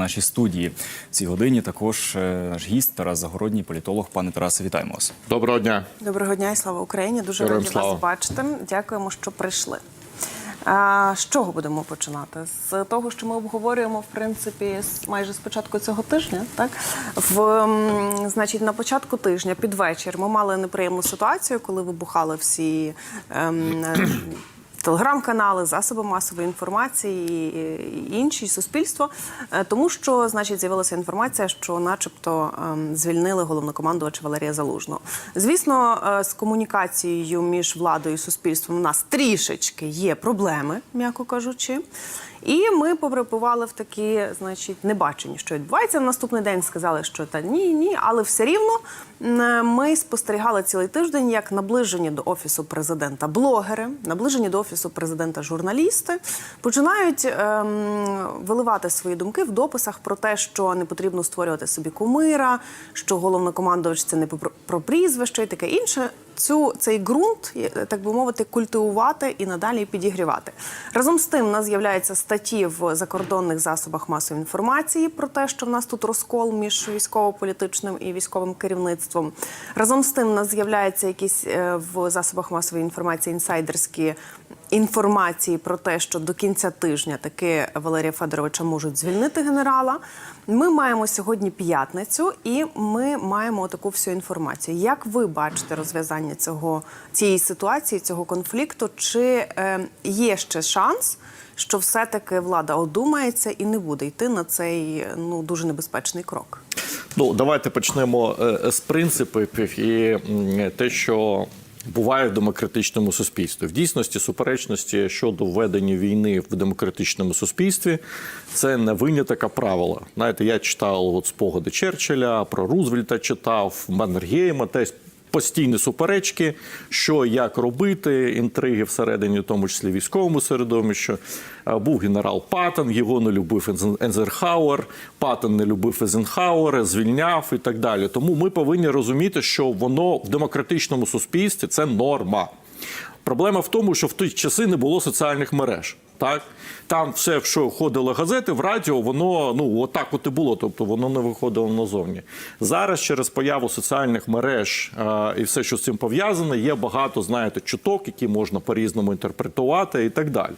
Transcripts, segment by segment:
нашій студії. В цій годині також е, наш гість Тарас Загородній, політолог. Пане Тарасе, вітаємо вас. Доброго дня. Доброго дня і слава Україні. Дуже Героям раді слава. вас бачити. Дякуємо, що прийшли. А, з чого будемо починати? З того, що ми обговорюємо в принципі з майже з початку цього тижня. Так в м, значить, на початку тижня під вечір ми мали неприємну ситуацію, коли вибухали всі. ем, Телеграм-канали, засоби масової інформації і інші і суспільство, Е, тому що значить з'явилася інформація, що, начебто, ем, звільнили головнокомандувача Валерія Залужного. Звісно, е, з комунікацією між владою і суспільством у нас трішечки є проблеми, м'яко кажучи. І ми перебували в такі, значить, небачені, що відбувається. На наступний день сказали, що та ні, ні, але все рівно ми спостерігали цілий тиждень, як наближені до офісу президента блогери, наближені до офісу президента журналісти починають ем, виливати свої думки в дописах про те, що не потрібно створювати собі кумира, що головнокомандувач це не про прізвище і таке інше. Цю цей ґрунт, е, так би мовити, культивувати і надалі підігрівати. Разом з тим, у нас з'являються статті в закордонних засобах масової інформації про те, що в нас тут розкол між військово-політичним і військовим керівництвом. Разом з тим, у нас з'являються якісь е, в засобах масової інформації інсайдерські інформації про те, що до кінця тижня таки Валерія Федоровича можуть звільнити генерала. Ми маємо сьогодні п'ятницю, і ми маємо таку всю інформацію. Як ви бачите розв'язання цього цієї ситуації, цього конфлікту? Чи е, є ще шанс, що все-таки влада одумається і не буде йти на цей ну дуже небезпечний крок? Ну, давайте почнемо е, з принципів і те, що буває в демократичному суспільстві. В дійсності суперечності щодо введення війни в демократичному суспільстві це не виняток, а правило. Знаєте, я читав от спогади Черчилля, про Рузвельта читав, Маннергейма, теж постійні суперечки, що як робити, інтриги всередині, в тому числі військовому середовищі. Е, Був генерал Паттон, його не любив Ензерхауер, Паттон не любив Езенхауера, звільняв і так далі. Тому ми повинні розуміти, що воно в демократичному суспільстві це норма. Проблема в тому, що в ті часи не було соціальних мереж. Так там все, в що ходили газети, в радіо, воно ну отак от і було, тобто воно не виходило назовні. Зараз через появу соціальних мереж е, і все, що з цим пов'язане, є багато, знаєте, чуток, які можна по-різному інтерпретувати і так далі.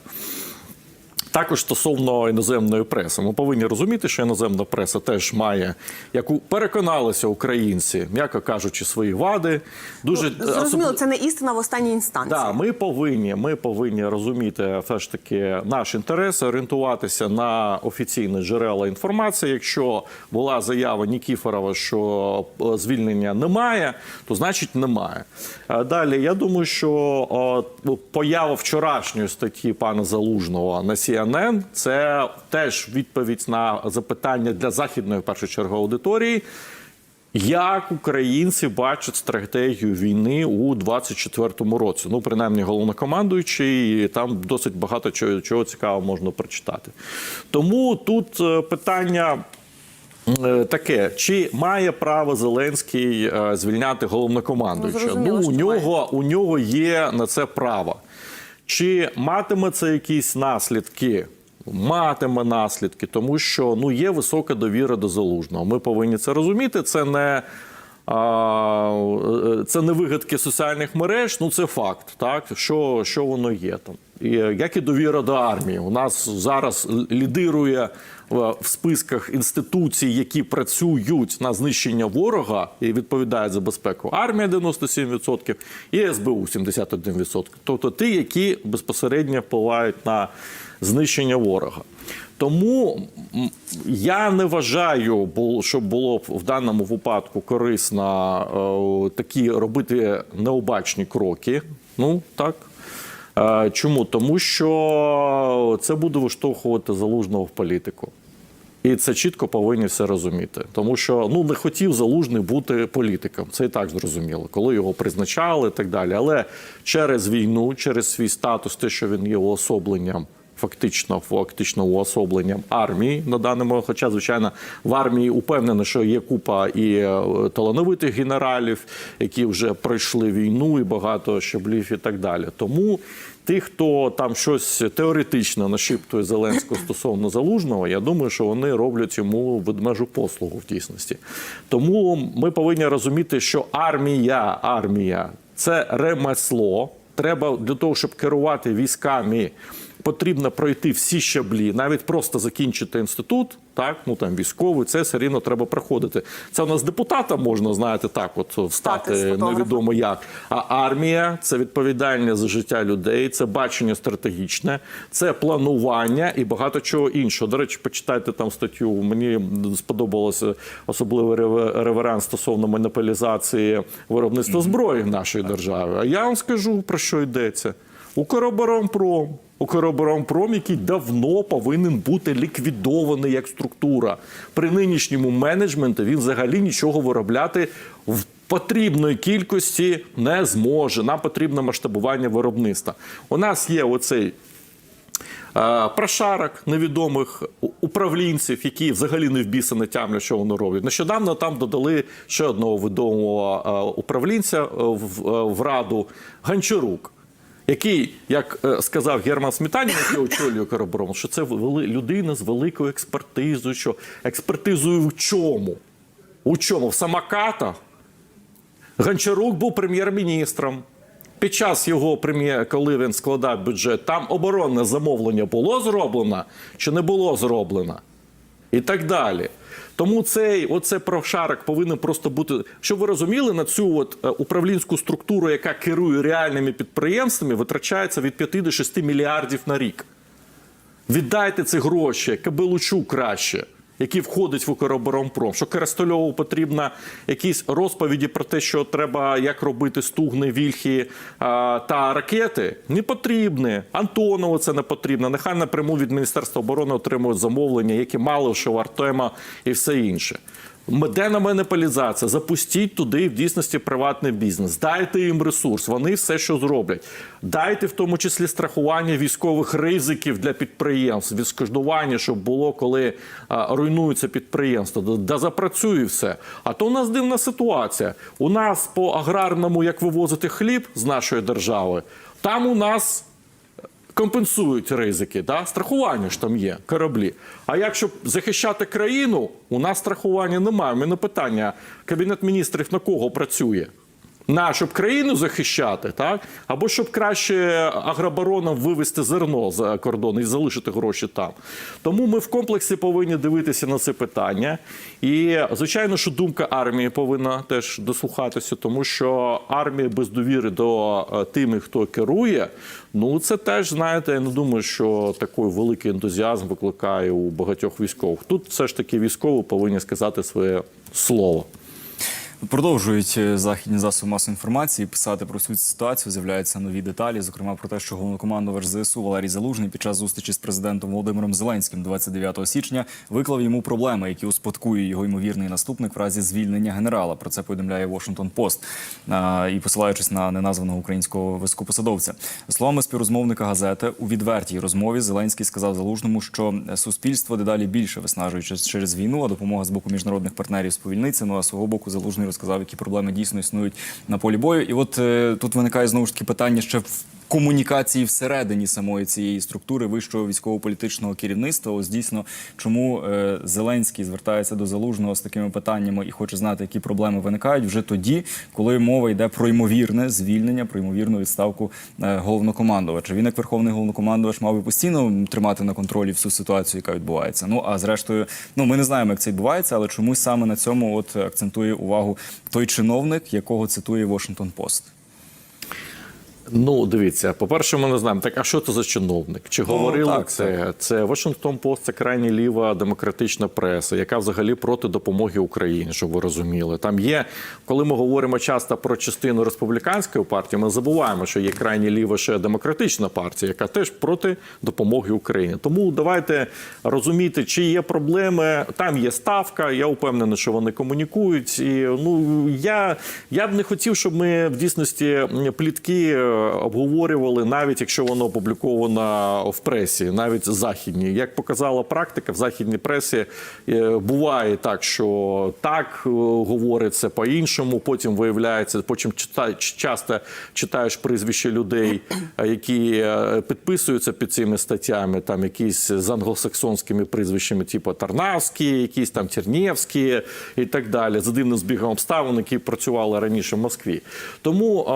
Також стосовно іноземної преси, ми повинні розуміти, що іноземна преса теж має, як у- переконалися українці, м'яко кажучи, свої вади. Дуже Ну, Зрозуміло, особ- це не істина в останній інстанції. Да, ми повинні, ми повинні розуміти все ж таки наш інтерес, орієнтуватися на офіційні джерела інформації. Якщо була заява Нікіфорова, що е, звільнення немає, то значить немає. Е, Далі я думаю, що о, поява вчорашньої статті пана Залужного на CNN – це теж відповідь на запитання для західної в першу чергу аудиторії. Як українці бачать стратегію війни у 24-му році? Ну, принаймні, головнокомандуючий, і там досить багато чого, чого цікавого можна прочитати. Тому тут е, питання. е, Таке, чи має право Зеленський е, звільняти головнокомандуючого? Ну, зрозуміло, у нього у нього є на це право. Чи матиме це якісь наслідки? Матиме наслідки, тому що ну є висока довіра до залужного. Ми повинні це розуміти. Це не. а, е, Це не вигадки соціальних мереж, ну це факт, так що, що воно є там. Як і довіра до армії. У нас зараз лідирує е, в списках інституцій, які працюють на знищення ворога і відповідають за безпеку. Армія 97% і СБУ 71%. Тобто ті, які безпосередньо впливають на знищення ворога. Тому я не вважаю, щоб було б в даному випадку корисно е, такі робити необачні кроки. Ну так. Е, Чому? Тому що це буде виштовхувати залужного в політику. І це чітко повинні все розуміти. Тому що ну не хотів залужний бути політиком. Це і так зрозуміло, коли його призначали і так далі. Але через війну, через свій статус, те, що він є уособленням. Фактично, фактично уособленням армії на даному, хоча, звичайно, в армії упевнено, що є купа і е, талановитих генералів, які вже пройшли війну, і багато щаблів і так далі. Тому Тих, хто там щось теоретично нашіптує Зеленського стосовно залужного, я думаю, що вони роблять йому ведмежу послугу в дійсності. Тому ми повинні розуміти, що армія, армія це ремесло. Треба для того, щоб керувати військами, потрібно пройти всі щаблі, навіть просто закінчити інститут, так ну там військовий, це все рівно треба проходити. Це у нас депутата можна, знаєте, так, от Стати встати невідомо як. А армія це відповідальність за життя людей, це бачення стратегічне, це планування і багато чого іншого. До речі, почитайте там статтю. Мені сподобалося особливий реве- реверанс стосовно монополізації виробництва зброї в нашій державі. А я вам скажу про що йдеться. Укроборонпром. Укроборонпром, який давно повинен бути ліквідований як структура. При нинішньому менеджменті він взагалі нічого виробляти в потрібної кількості не зможе. Нам потрібно масштабування виробництва. У нас є оцей е, прошарок невідомих управлінців, які взагалі не в біса не тямлять, що вони роблять. Нещодавно там додали ще одного відомого е, управлінця е, в раду Гончарук. Який, як е, сказав Герман Сметанін, який очолює Укроборонпром, що це людина з великою експертизою. Що експертизою в чому? У чому? В самокатах? Гончарук був прем'єр-міністром. Під час його прем'єр, коли він складав бюджет, там оборонне замовлення було зроблено чи не було зроблено? І так далі. Тому цей оце прошарок повинен просто бути. Щоб ви розуміли, на цю от е, управлінську структуру, яка керує реальними підприємствами, витрачається від 5 до 6 мільярдів на рік. Віддайте ці гроші Кабелучу краще, який входить в Укроборонпром. Що Керестольову потрібно якісь розповіді про те, що треба як робити стугни, вільхи а, та ракети. Не потрібне. Антонову це не потрібно. Нехай напряму від Міністерства оборони отримують замовлення, які мали що Артема і все інше. Де на монополізація? Запустіть туди в дійсності приватний бізнес. Дайте їм ресурс, вони все, що зроблять. Дайте в тому числі страхування військових ризиків для підприємств, відшкодування, щоб було, коли а, руйнується підприємство. Да запрацює все. А то у нас дивна ситуація. У нас по аграрному, як вивозити хліб з нашої держави, там у нас компенсують ризики, да? страхування ж там є, кораблі. А якщо захищати країну, у нас страхування немає. У мене питання: Кабінет міністрів на кого працює? На щоб країну захищати, так або щоб краще агробаронам вивезти зерно за кордон і залишити гроші там. Тому ми в комплексі повинні дивитися на це питання. І звичайно, що думка армії повинна теж дослухатися, тому що армія без довіри до е, тими, хто керує, ну це теж знаєте, я не думаю, що такий великий ентузіазм викликає у багатьох військових. Тут все ж таки військові повинні сказати своє слово. Продовжують е, західні засоби масової інформації писати про цю ситуацію. З'являються нові деталі, зокрема про те, що головнокомандувач ЗСУ Валерій Залужний під час зустрічі з президентом Володимиром Зеленським 29 січня виклав йому проблеми, які успадкує його ймовірний наступник в разі звільнення генерала. Про це повідомляє Washington Post і посилаючись на неназваного українського високопосадовця. Словами співрозмовника газети у відвертій розмові Зеленський сказав Залужному, що суспільство дедалі більше виснажує через- через війну, а допомога з боку міжнародних партнерів сповільниться. Ну а свого боку Залужний розказав, які проблеми дійсно існують на полі бою. І от е, тут виникає знову ж таки питання ще в комунікації всередині самої цієї структури вищого військово-політичного керівництва. Ось дійсно, чому е, Зеленський звертається до залужного з такими питаннями і хоче знати, які проблеми виникають вже тоді, коли мова йде про ймовірне звільнення, про ймовірну відставку е, головнокомандувача. Він як верховний головнокомандувач мав би постійно тримати на контролі всю ситуацію, яка відбувається. Ну а зрештою, ну ми не знаємо, як це відбувається, але чомусь саме на цьому от акцентує увагу той чиновник, якого цитує Washington Post. Ну, дивіться, по-перше, ми не знаємо, так а що це за чиновник? Чи говорили так, це? Це Washington Post, це крайні ліва демократична преса, яка взагалі проти допомоги Україні, щоб ви розуміли. Там є, коли ми говоримо часто про частину республіканської партії, ми забуваємо, що є крайні ліва ще демократична партія, яка теж проти допомоги Україні. Тому давайте розуміти, чи є проблеми. Там є ставка. Я впевнений, що вони комунікують. І ну я, я б не хотів, щоб ми в дійсності плітки. Обговорювали, навіть якщо воно опубліковано в пресі, навіть західній. Як показала практика, в західній пресі е, буває так, що так е, говориться по-іншому, потім виявляється, потім часто читаєш прізвища людей, е, які підписуються під цими статтями, там якісь з англосаксонськими прізвищами, типу Тарнавський, якісь там Тернєвські і так далі, за дивним збігом обставин, які працювали раніше в Москві. Тому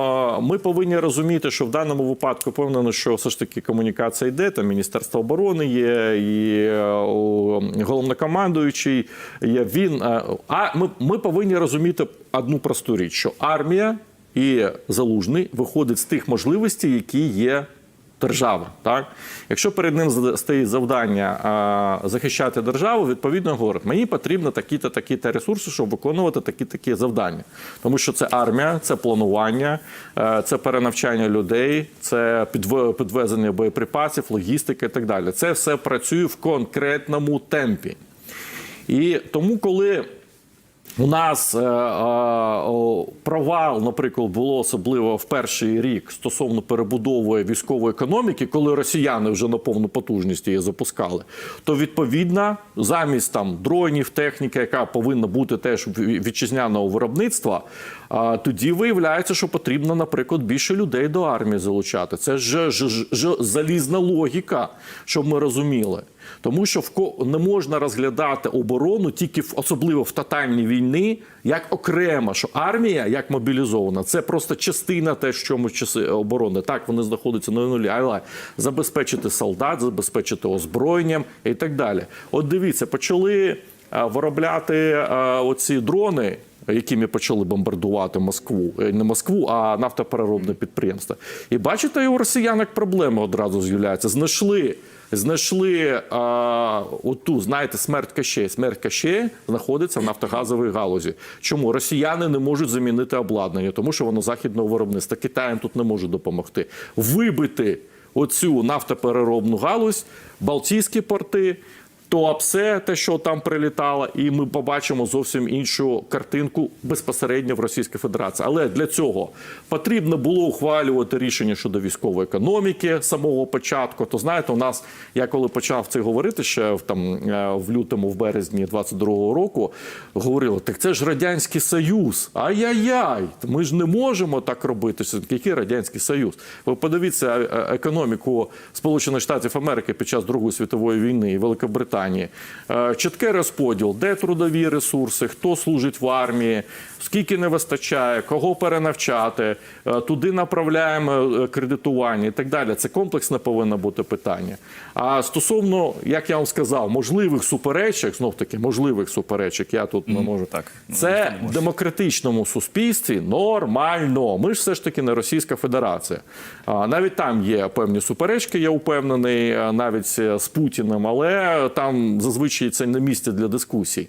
ми повинні розуміти, що в даному випадку впевнено, що все ж таки комунікація йде. Там Міністерство оборони є, і е, головнокомандуючий є. Він е, а ми, ми повинні розуміти одну просту річ, що армія і залужний виходить з тих можливостей, які є держава. Так? Якщо перед ним стоїть завдання захищати державу, відповідно говорить, мені потрібно такі-то такі-то ресурси, щоб виконувати такі-такі завдання. Тому що це армія, це планування, е, це перенавчання людей, це підвезення боєприпасів, логістика і так далі. Це все працює в конкретному темпі. І тому, коли у нас е, е, провал, наприклад, було особливо в перший рік стосовно перебудови військової економіки, коли росіяни вже на повну потужність її запускали, то відповідно замість там дронів, техніки, яка повинна бути теж ві- вітчизняного виробництва, а, тоді виявляється, що потрібно, наприклад, більше людей до армії залучати. Це ж, ж, ж, залізна логіка, щоб ми розуміли. Тому що в ко- не можна розглядати оборону тільки в особливо в тотальній війни, як окремо, що армія як мобілізована, це просто частина те, що ми часи оборони. Так вони знаходяться на нулі, але забезпечити солдат, забезпечити озброєнням і так далі. От дивіться, почали виробляти оці дрони. Якими почали бомбардувати Москву, Е, не Москву, а нафтопереробне підприємство. І бачите, і у росіян як проблеми одразу з'являються. Знайшли знайшли а, оту, знаєте, смерть Кащея. Смерть Кащея знаходиться в нафтогазовій галузі. Чому росіяни не можуть замінити обладнання? Тому що воно західного виробництва. Китаєм тут не може допомогти. Вибити оцю нафтопереробну галузь, Балтійські порти. Туапсе, те, що там прилітало, і ми побачимо зовсім іншу картинку безпосередньо в Російській Федерації. Але для цього потрібно було ухвалювати рішення щодо військової економіки з самого початку. То знаєте, у нас я коли почав це говорити ще в там е, в лютому, в березні 22-го року, говорили: так це ж радянський союз. Ай-яй-яй, ми ж не можемо так робити. Який радянський союз? Ви подивіться е, е, економіку Сполучених Штатів Америки під час Другої світової війни і Великобританії. Е, Чіткий розподіл, де трудові ресурси, хто служить в армії, скільки не вистачає, кого перенавчати, е, туди направляємо е, кредитування і так далі. Це комплексне повинно бути питання. А стосовно, як я вам сказав, можливих суперечок, знов таки можливих суперечок, я тут не можу. так, ну, Це в демократичному суспільстві нормально. Ми ж все ж таки не Російська Федерація. Навіть там є певні суперечки, я впевнений, а, навіть з Путіним, але там зазвичай це не місце для дискусій.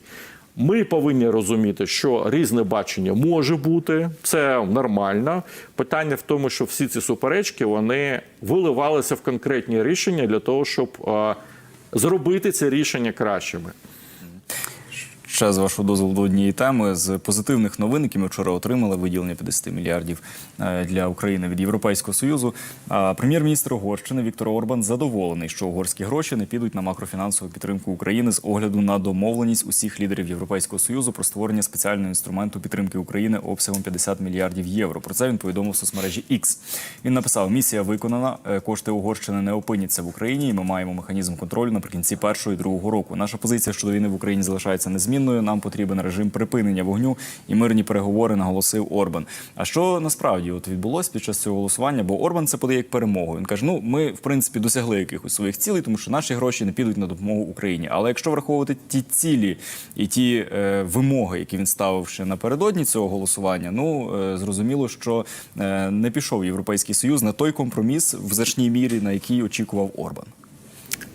Ми повинні розуміти, що різне бачення може бути, це нормально. Питання в тому, що всі ці суперечки вони виливалися в конкретні рішення для того, щоб зробити ці рішення кращими. Ще з вашого дозволу до однієї теми з позитивних новин, які ми вчора отримали, виділення 50 мільярдів е, для України від Європейського союзу. Прем'єр-міністр Угорщини Віктор Орбан задоволений, що угорські гроші не підуть на макрофінансову підтримку України з огляду на домовленість усіх лідерів Європейського союзу про створення спеціального інструменту підтримки України обсягом 50 мільярдів євро. Про це він повідомив в соцмережі X. Він написав: місія виконана. е, Кошти Угорщини не опиняться в Україні. і Ми маємо механізм контролю наприкінці першого і другого року. Наша позиція щодо війни в Україні залишається незмінною. Нам потрібен режим припинення вогню і мирні переговори, наголосив Орбан. А що насправді от відбулося під час цього голосування? Бо Орбан це подає як перемогу. Він каже: ну ми в принципі досягли якихось своїх цілей, тому що наші гроші не підуть на допомогу Україні. Але якщо враховувати ті цілі і ті е, вимоги, які він ставив ще напередодні цього голосування, ну е, зрозуміло, що е, не пішов Європейський Союз на той компроміс в значній мірі, на який очікував Орбан.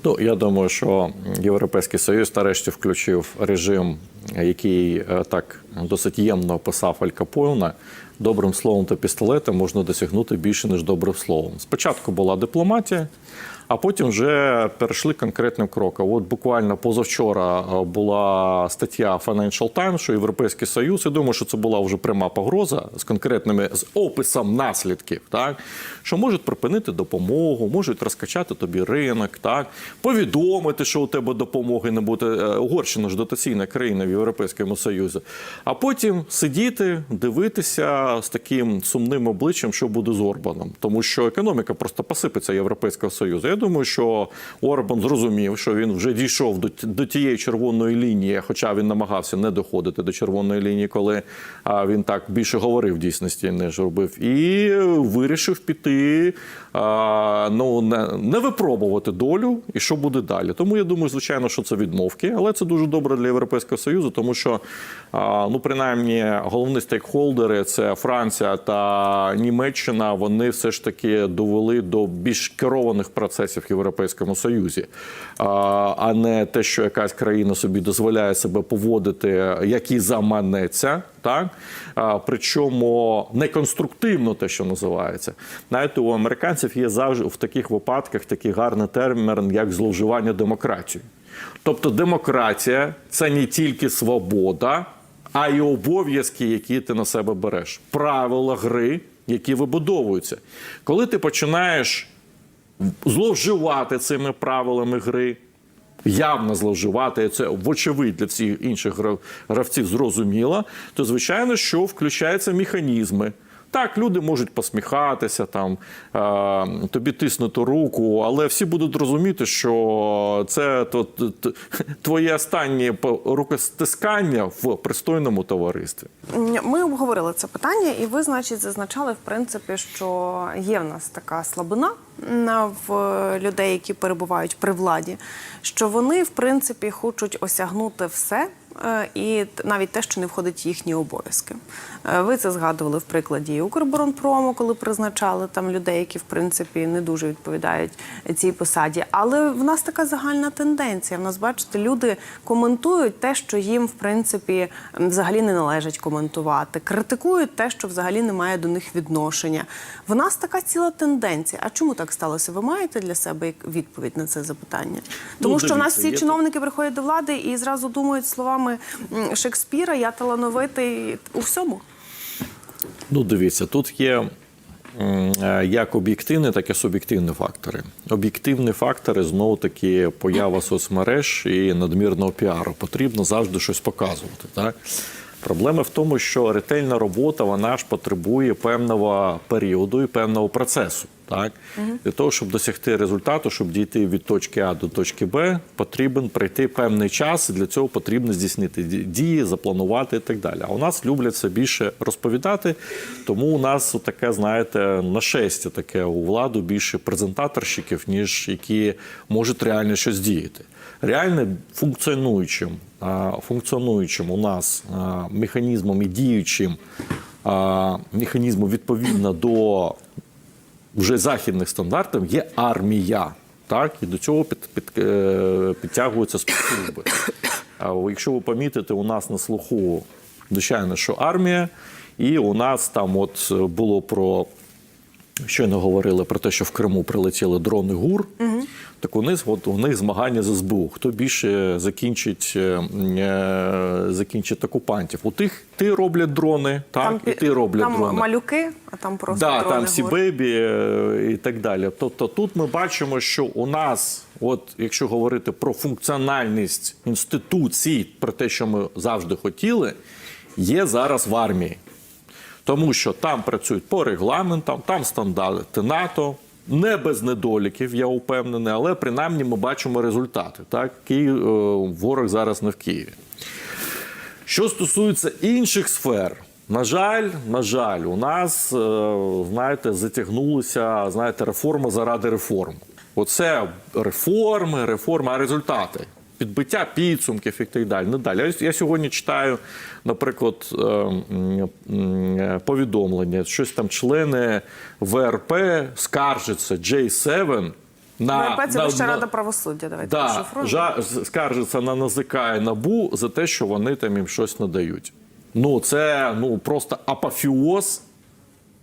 Ну, я думаю, що Європейський Союз нарешті включив режим, який е, так досить ємно описав Аль Капоне. Добрим словом та пістолетом можна досягнути більше, ніж добрим словом. Спочатку була дипломатія, а потім вже перейшли конкретним кроком. От буквально позавчора е, була стаття Financial Times, що Європейський Союз, я думаю, що це була вже пряма погроза з конкретними з описом наслідків, так що можуть припинити допомогу, можуть розкачати тобі ринок, так повідомити, що у тебе допомоги не буде. Е, Угорщина ж дотаційна країна в Європейському Союзі. А потім сидіти, дивитися з таким сумним обличчям, що буде з Орбаном, тому що економіка просто посипеться Європейського Союзу. Я думаю, що Орбан зрозумів, що він вже дійшов до, до тієї червоної лінії, хоча він намагався не доходити до червоної лінії, коли а, він так більше говорив в дійсності, ніж робив, і вирішив піти, ну не, випробувати долю і що буде далі. Тому я думаю, звичайно, що це відмовки, але це дуже добре для Європейського Союзу, тому що ну принаймні головні стейкхолдери це Франція та Німеччина. Вони все ж таки довели до більш керованих процесів в Європейському Союзі, а, не те, що якась країна собі дозволяє себе поводити, як і заманеться. Так причому неконструктивно те, що називається. Знаєте, у американців є завжди в таких випадках такий гарний термін, як зловживання демократією. Тобто демократія це не тільки свобода, а й обов'язки, які ти на себе береш, правила гри, які вибудовуються. Коли ти починаєш зловживати цими правилами гри, явно зловживати, це вочевидь для всіх інших гравців зрозуміло, то звичайно, що включаються механізми. Так, люди можуть посміхатися, там е, тобі тиснути руку, але всі будуть розуміти, що це то, т- т- твоє останнє рукостискання в пристойному товаристві. Ми обговорили це питання, і ви, значить, зазначали, в принципі, що є в нас така слабина в людей, які перебувають при владі, що вони, в принципі, хочуть осягнути все. Е, І навіть те, що не входить в їхні обов'язки. Е, Ви це згадували в прикладі Укрборонпрому, коли призначали там людей, які в принципі не дуже відповідають цій посаді. Але в нас така загальна тенденція. В нас, бачите, люди коментують те, що їм в принципі взагалі не належить коментувати, критикують те, що взагалі не має до них відношення. В нас така ціла тенденція. А чому так сталося? Ви маєте для себе відповідь на це запитання? Тому що в нас всі чиновники приходять до влади і зразу думають словами м, Шекспіра, я талановитий у всьому. Ну, дивіться, тут є е, як об'єктивні, так і суб'єктивні фактори. Об'єктивні фактори знову таки поява соцмереж і надмірного піару. Потрібно завжди щось показувати. Так? Проблема в тому, що ретельна робота вона ж потребує певного періоду і певного процесу. Так? Для того, щоб досягти результату, щоб дійти від точки А до точки Б, потрібен пройти певний час. і Для цього потрібно здійснити дії, запланувати і так далі. А у нас люблять це більше розповідати, тому у нас таке, знаєте, нашестя таке у владу більше презентаторщиків, ніж які можуть реально щось діяти. Реально функціонуючим, функціонуючим у нас механізмом і діючим механізмом відповідно до вже західних стандартів є армія. Так, і до цього під, під, е, підтягуються спецслужби. А якщо ви помітите, у нас на слуху, звичайно, що армія, і у нас там от було про. Щойно говорили про те, що в Криму прилетіли дрони ГУР. Так у них, от, у них змагання з СБУ. Хто більше закінчить, е, е, закінчить окупантів? У тих ти роблять дрони, так, і ти роблять там дрони. малюки, а там просто Да, дрони там говорять. е, і так далі. Тобто тут ми бачимо, що у нас, от якщо говорити про функціональність інституцій, про те, що ми завжди хотіли, є зараз в армії. Тому що там працюють по регламентам, там стандарти НАТО. Не без недоліків, я впевнений, але принаймні ми бачимо результати. Так, Київ, е, ворог зараз не в Києві. Що стосується інших сфер, на жаль, на жаль, у нас, е, знаєте, затягнулися, знаєте, реформа заради реформ. Оце реформи, реформи, а результати. Підбиття підсумків і так далі. Не далі. Я- сьогодні читаю, наприклад, е, м, повідомлення, щось там члени ВРП скаржаться J7 на, ВРП це на- Вища на- рада правосуддя. Давайте Да, жа, скаржиться на НАЗК і НАБУ за те, що вони там їм щось надають. Ну, це ну, просто апофіоз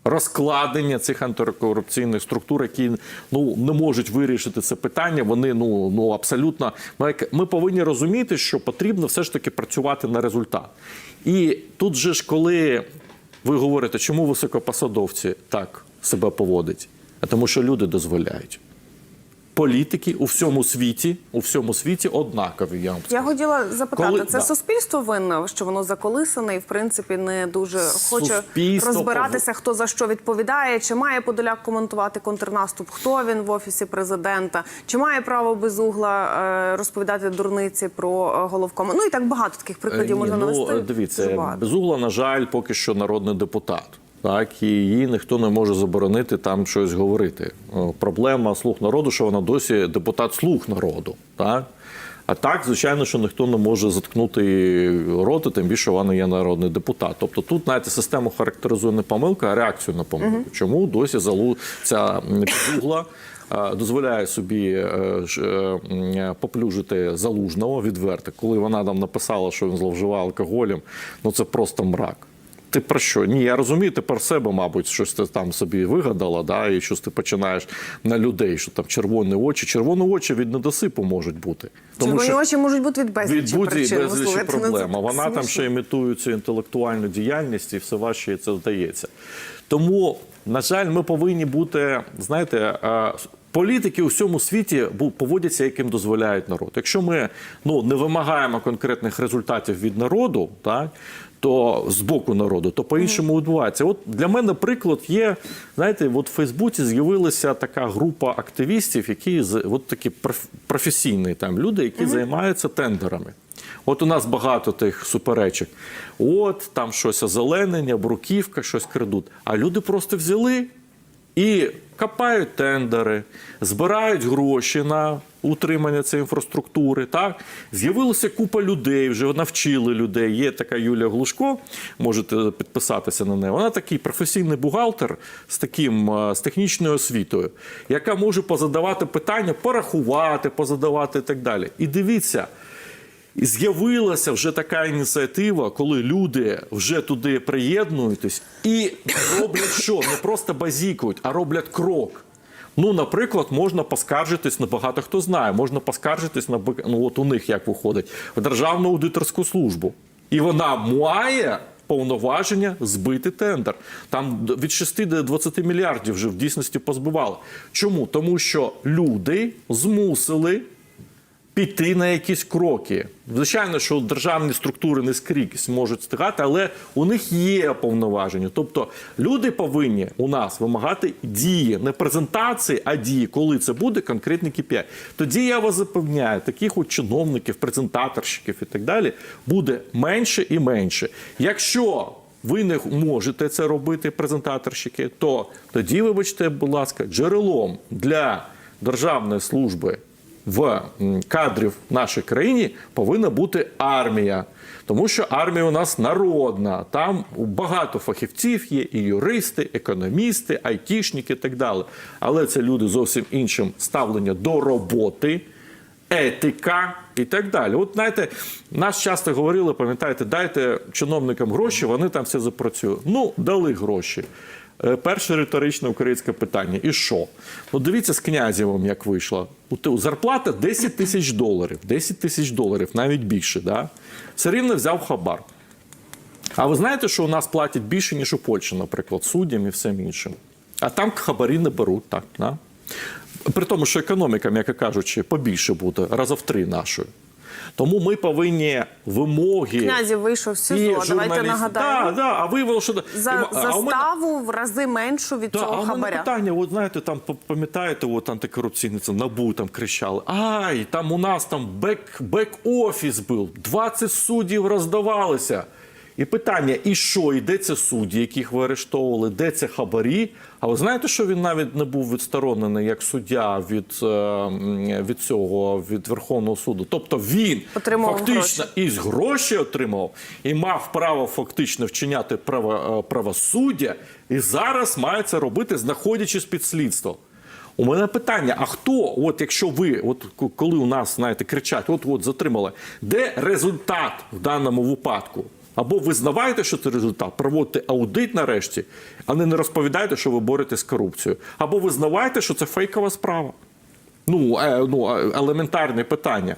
розкладення цих антикорупційних структур, які ну не можуть вирішити це питання. Вони ну ну абсолютно ми, ми повинні розуміти, що потрібно все ж таки працювати на результат. І тут же ж, коли ви говорите, чому високопосадовці так себе поводять, а тому, що люди дозволяють. Політики у всьому світі, у всьому світі однакові. Я вам Я хотіла запитати, Коли- це да. суспільство винне, що воно заколисане і в принципі не дуже хоче Суспільство розбиратися, хто за що відповідає, чи має Подоляк коментувати контрнаступ, хто він в офісі президента, чи має право без угла е, розповідати дурниці про е, головкома. Ну і так багато таких прикладів Ні, можна ну, навести. Дивіться, безугла, на жаль, поки що народний депутат. Так, і її ніхто не може заборонити там щось говорити. Проблема слуг народу, що вона досі депутат слуг народу. Так? А так, звичайно, що ніхто не може заткнути роти, тим більше вона є народний депутат. Тобто тут, знаєте, систему характеризує не помилка, а реакцію на помилку. Чому досі залу ця м, безугла е, дозволяє собі е, е, поплюжити залужного відверто, коли вона там написала, що він зловживав алкоголем, ну це просто мрак. Ти про що? Ні, я розумію, ти про себе, мабуть, щось ти там собі вигадала, да, і щось ти починаєш на людей, що там червоні очі. Червоні очі від недосипу можуть бути. Тому Червоні очі можуть бути від від безлічі будь причин. безлічі ну, проблем. А Вона там ще імітує цю інтелектуальну діяльність і все важче це здається. Тому, на жаль, ми повинні бути, знаєте, е, політики у всьому світі поводяться, яким дозволяють народ. Якщо ми ну, не вимагаємо конкретних результатів від народу, так, то з боку народу, то по-іншому відбувається. От для мене приклад є, знаєте, от в Фейсбуці з'явилася така група активістів, які от такі проф- професійні там люди, які займаються тендерами. От у нас багато тих суперечок. От там щось озеленення, бруківка, щось крадуть. А люди просто взяли і копають тендери, збирають гроші на утримання цієї інфраструктури. Так з'явилася купа людей, вже навчили людей. Є така Юлія Глушко, можете підписатися на неї. Вона такий професійний бухгалтер з таким е, з технічною освітою, яка може позадавати питання, порахувати, позадавати і так далі. І дивіться. З'явилася вже така ініціатива, коли люди вже туди приєднуються і роблять що? Не просто базікують, а роблять крок. Ну, наприклад, можна поскаржитись на багато хто знає. Можна поскаржитись на ну, от у них як виходить в Державну аудиторську службу. І вона має повноваження збити тендер. Там від 6 до 20 мільярдів вже в дійсності позбивали. Чому? Тому що люди змусили піти на якісь кроки. Звичайно, що державні структури не скрізь можуть стигати, але у них є повноваження. Тобто люди повинні у нас вимагати дії, не презентації, а дії, коли це буде конкретний KPI. Тоді я вас запевняю, таких от чиновників, презентаторщиків і так далі буде менше і менше. Якщо ви не можете це робити, презентаторщики, то тоді, вибачте, будь ласка, джерелом для державної служби в м, кадрів в нашій країні повинна бути армія. Тому що армія у нас народна, там багато фахівців є, і юристи, економісти, айтішники і так далі. Але це люди зовсім іншим ставлення до роботи, етика і так далі. От знаєте, нас часто говорили, пам'ятаєте, дайте чиновникам гроші, вони там все запрацюють. Ну, дали гроші. Е, Перше риторичне українське питання. І що? Ну дивіться з князєвим, як вийшло. Зарплата 10 тисяч доларів. 10 тисяч доларів, навіть більше. Да? Все рівно взяв хабар. А ви знаєте, що у нас платять більше, ніж у Польщі, наприклад, суддям і всім іншим. А там хабарі не беруть, так. Да? При тому, що економіка, м'яко кажучи, побільше буде, раза в три нашої. Тому ми повинні вимоги. Князів вийшов з СІЗО. Давайте нагадаємо. Да, да, а виявило, що За, І заставу а мене- в рази меншу від Да, цього а хабаря. А питання, от знаєте, там пам'ятаєте, от антикорупційний це набу там кричали. Ай, там у нас там бек, бек-офіс був, 20 суддів роздавалися. І питання: і що, і де це судді, яких ви арештовували, де це хабарі? А ви знаєте, що він навіть не був відсторонений як суддя від, е, від цього від Верховного суду? Тобто він Отримував фактично і з гроші отримав, і мав право фактично вчиняти право, е, правосуддя, і зараз має це робити, знаходячись під слідством. У мене питання: а хто, от якщо ви, от коли у нас знаєте, кричать, от от затримали, де результат в даному випадку? Або визнавайте, що це результат, проводьте аудит нарешті, а не не розповідайте, що ви боретесь з корупцією. Або визнавайте, що це фейкова справа. Ну, е, ну е, елементарне питання.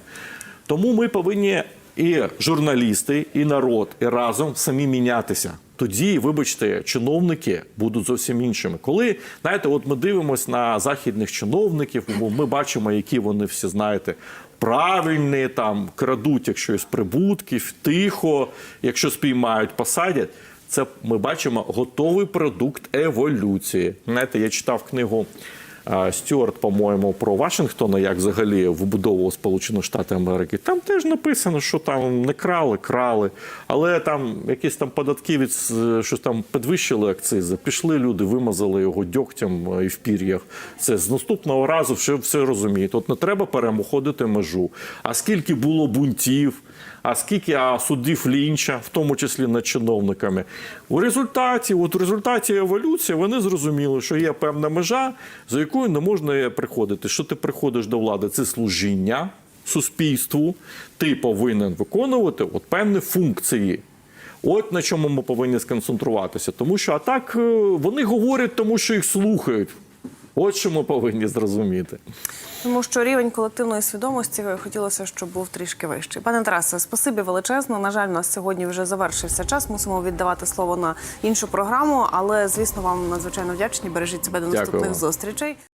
Тому ми повинні і журналісти, і народ, і разом самі мінятися. Тоді, вибачте, чиновники будуть зовсім іншими. Коли знаєте, от ми дивимося на західних чиновників, бо ми бачимо, які вони всі знаєте. Правильні там крадуть, якщо із прибутків, тихо, якщо спіймають, посадять. Це ми бачимо готовий продукт еволюції. Знаєте, я читав книгу Стюарт, по-моєму, про Вашингтона, як взагалі вбудовував Сполучені Штати Америки. Там теж написано, що там не крали, крали, але там якісь там податки від щось там підвищили акцизи. Пішли люди, вимазали його дьогтям е, і в пір'ях. Це з наступного разу все, все розуміють. От не треба переходити межу. А скільки було бунтів? А скільки а, судів лінча, в тому числі над чиновниками, у результаті, от у результаті еволюції вони зрозуміли, що є певна межа, за якою не можна приходити. Що ти приходиш до влади? Це служіння суспільству. Ти повинен виконувати от певні функції. От на чому ми повинні сконцентруватися. Тому що а так е, вони говорять, тому що їх слухають. От що ми повинні зрозуміти. Тому що рівень колективної свідомості хотілося, щоб був трішки вищий. Пане Тарасе, спасибі величезно. На жаль, у нас сьогодні вже завершився час. Мусимо віддавати слово на іншу програму. Але звісно, вам надзвичайно вдячні. Бережіть себе до наступних Дякую. зустрічей.